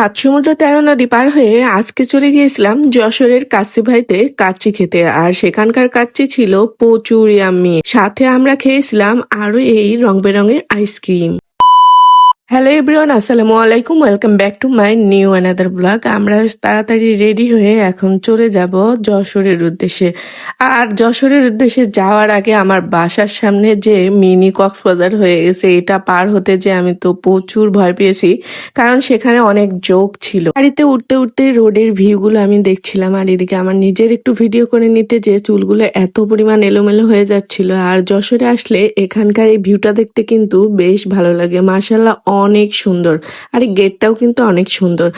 সাত সমুদ্র তেরো নদী পার হয়ে আজকে চলে গিয়েছিলাম যশোরের কাচ্চি ভাইতে কাচ্চি খেতে। আর সেখানকার কাচ্চি ছিল প্রচুর ইয়াম্মি সাথে আমরা খেয়েছিলাম আরও এই রং বেরঙের আইসক্রিম হ্যালো এভরিওয়ান আসসালামু আলাইকুম। Welcome back to my new another blog আমরা তাড়াতাড়ি রেডি হয়ে এখন চলে যাব যশোরের উদ্দেশ্যে। আর যশোরের উদ্দেশ্যে যাওয়ার আগে আমার বাসার সামনে যে মিনি কক্সবাজার হয়ে গেছে, এটা পার হতে যে আমি তো প্রচুর ভয় পেয়েছি, কারণ সেখানে অনেক জোক ছিল। গাড়িতে উঠতে উঠতে রোডের ভিউগুলো আমি দেখছিলাম, আর এদিকে আমার নিজের একটু ভিডিও করে নিতে যে চুলগুলো এত পরিমাণ এলোমেলো হয়ে যাচ্ছিল। আর যশোরে আসলে এখানকার এই ভিউটা দেখতে কিন্তু বেশ ভালো লাগে। মাসাল্লাহ অনেক সুন্দর। আর গেটটাও কিন্তু অনেক সুন্দর।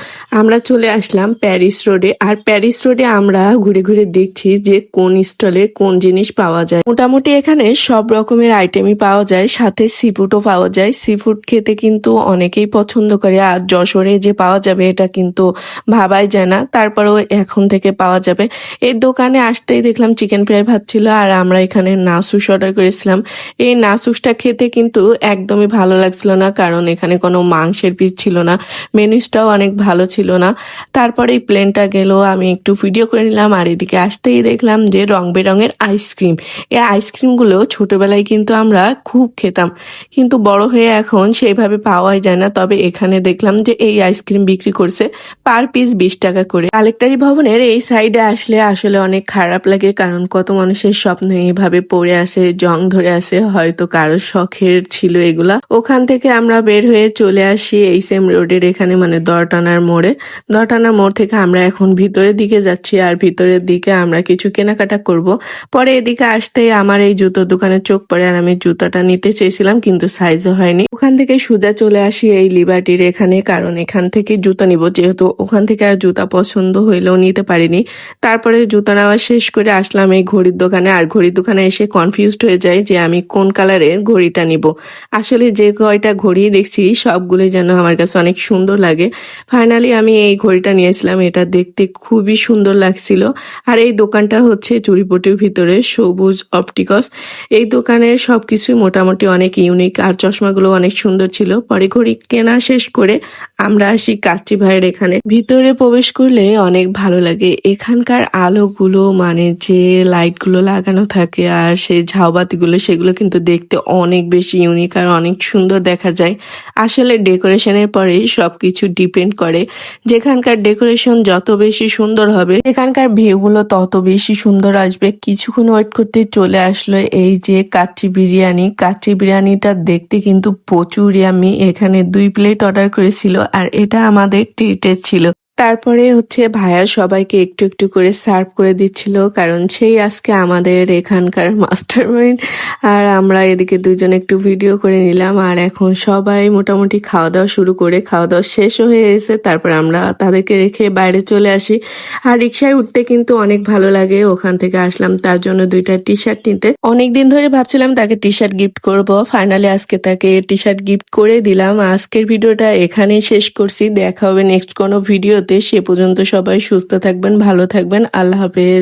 আমরা চলে আসলাম প্যারিস রোডে। আর প্যারিস রোডে আমরা ঘুরে ঘুরে দেখছি যে কোন স্টলে কোন জিনিস পাওয়া যায়। মোটামুটি এখানে সব রকমের আইটেমই পাওয়া যায়। সাথে সিফুডও পাওয়া যায়। সিফুড খেতে কিন্তু অনেকেই পছন্দ করে। আর যশোরে যে পাওয়া যাবে এটা কিন্তু ভাবাই যায় না। তারপরেও এখন থেকে পাওয়া যাবে। এই দোকানে আসতেই দেখলাম চিকেন ফ্রাই ভাত ছিল। আর আমরা এখানে নাসুস অর্ডার করেছিলাম। এই নাসুসটা খেতে কিন্তু একদমই ভালো লাগছিল না। কারণ এখানে কোনো মাংসের পিস ছিল না, মেনুসটাও অনেক ভালো ছিল না। তারপরে এই প্লেনটা গেল, আমি একটু ভিডিও করে নিলাম আর এদিকে আসতেই দেখলাম যে রং বেরঙের আইসক্রিম এই আইসক্রিমগুলো ছোটবেলায় কিন্তু আমরা খুব খেতাম, কিন্তু বড় হয়ে এখন সেইভাবে পাওয়াই যায় না। তবে এখানে দেখলাম যে এই আইসক্রিম বিক্রি করছে পার পিস বিশ টাকা করে। কালেক্টারি ভবনের এই সাইডে আসলে আসলে অনেক খারাপ লাগে, কারণ কত মানুষের স্বপ্ন এইভাবে পড়ে আছে, জং ধরে আছে, হয়তো কারও শখের ছিল এগুলা। ওখান থেকে আমরা বের হয়ে চলে আসি এই সেম রোডের এখানে মানে দরটানার মোড়ে। দরটানার মোড় থেকে আমরা এখন ভিতরের দিকে যাচ্ছি আর ভিতরের দিকে আমরা কিছু কেনাকাটা করব। পরে এদিকে আসতেই আমার এই জুতোর দোকানে চোখ পড়ে আর আমি জুতাটা নিতে চেয়েছিলাম, কিন্তু সাইজও হয়নি। ওখান থেকে সোজা চলে আসি এই লিবার্টির এখানে, কারণ এখান থেকে জুতো নিব, যেহেতু ওখান থেকে আর জুতা পছন্দ হইলেও নিতে পারিনি। তারপরে জুতো নেওয়া শেষ করে আসলাম এই ঘড়ির দোকানে, আর ঘড়ির দোকানে এসে কনফিউজড হয়ে যায় যে আমি কোন কালারের ঘড়িটা নিব। আসলে যে কয়টা ঘড়ি দেখছি সবগুলোই যেন আমার কাছে অনেক সুন্দর লাগে। ফাইনালি আমি এই ঘড়িটা নিয়েছিলাম, এটা দেখতে খুবই সুন্দর লাগছিল। আর এই দোকানটা হচ্ছে চুরিপটির ভিতরে, সবুজ অপটিকস। এই দোকানের সবকিছুই মোটামুটি অনেক ইউনিক আর চশমাগুলো অনেক সুন্দর ছিল। পরে ঘড়ি কেনা শেষ করে আমরা আসি কাচ্চি ভাইয়ের এখানে। ভিতরে প্রবেশ করলে অনেক ভালো লাগে। এখানকার আলোগুলো মানে যে লাইটগুলো লাগানো থাকে আর সেই ঝাউবাতিগুলো, সেগুলো কিন্তু দেখতে অনেক বেশি ইউনিক আর অনেক সুন্দর দেখা যায়। আসলে ডেকোরেশনের পরেই সবকিছু ডিপেন্ড করে যেখানকার ডেকোরেশন যত বেশি সুন্দর হবে এখানকার ভিউগুলো তত বেশি সুন্দর আসবে। কিছুক্ষণ ওয়েট করতে চলে আসলো এই যে কাচ্চি বিরিয়ানি। কাচ্চি বিরিয়ানিটা দেখতে কিন্তু প্রচুর আমি এখানে দুই প্লেট অর্ডার করেছিল আর এটা আমাদের ট্রিটের ছিল। তারপরে হচ্ছে ভাইয়া সবাইকে একটু একটু করে সার্ভ করে দিচ্ছিল, কারণ সেই আজকে আমাদের এখানকার মাস্টার মাইন্ড আর আমরা এদিকে দুজন একটু ভিডিও করে নিলাম, আর এখন সবাই মোটামুটি খাওয়া দাওয়া শুরু করে, খাওয়া দাওয়া শেষ হয়ে গেছে তারপর আমরা তাদেরকে রেখে বাইরে চলে আসি। আর রিক্সায় উঠতে কিন্তু অনেক ভালো লাগে, ওখান থেকে আসলাম তার জন্য দুইটা টি শার্ট নিতে। অনেকদিন ধরে ভাবছিলাম তাকে টি শার্ট গিফট করব, ফাইনালি আজকে তাকে টি শার্ট গিফট করে দিলাম। আজকের ভিডিওটা এখানেই শেষ করছি, দেখা হবে নেক্সট কোনো ভিডিওতে সে পর্যন্ত সবাই সুস্থ থাকবেন ভালো থাকবেন। আল্লাহ হাফেজ।